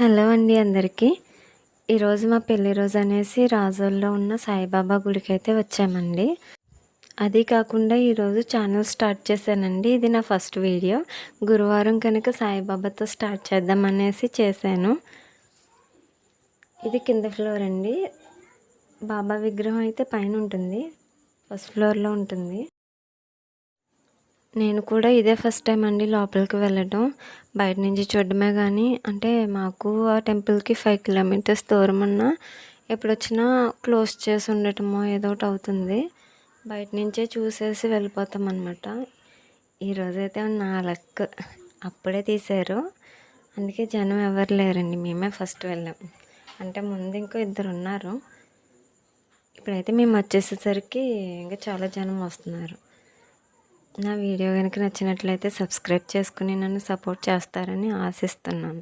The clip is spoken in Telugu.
హలో అండి అందరికీ. ఈరోజు మా పెళ్ళి రోజు అనేసి రాజోల్లో ఉన్న సాయిబాబా గుడికి అయితే వచ్చామండి. అది కాకుండా ఈరోజు ఛానల్ స్టార్ట్ చేశానండి. ఇది నా ఫస్ట్ వీడియో. గురువారం కనుక సాయిబాబాతో స్టార్ట్ చేద్దామనేసి చేశాను. ఇది కింద ఫ్లోర్ అండి. బాబా విగ్రహం అయితే పైన ఉంటుంది. ఫస్ట్ ఫ్లోర్లో ఉంటుంది. నేను కూడా ఇదే ఫస్ట్ టైం అండి లోపలికి వెళ్ళడం. బయట నుంచి చూడడమే కానీ అంటే మాకు ఆ టెంపుల్కి ఫైవ్ కిలోమీటర్స్ దూరం ఉన్న ఎప్పుడు వచ్చినా క్లోజ్ చేసి ఉండటమో ఏదో ఒకటి అవుతుంది. బయట నుంచే చూసేసి వెళ్ళిపోతాం అనమాట ఈరోజైతే నా లక్ అప్పుడే తీశారు. అందుకే జనం ఎవరు లేరండి మేమే ఫస్ట్ వెళ్ళాం. అంటే ముందు ఇంకో ఇద్దరు ఉన్నారు. ఇప్పుడైతే మేము వచ్చేసేసరికి ఇంకా చాలా జనం వస్తున్నారు. నా వీడియో కనుక నచ్చినట్లయితే సబ్స్క్రైబ్ చేసుకుని నన్ను సపోర్ట్ చేస్తారని ఆశిస్తున్నాను.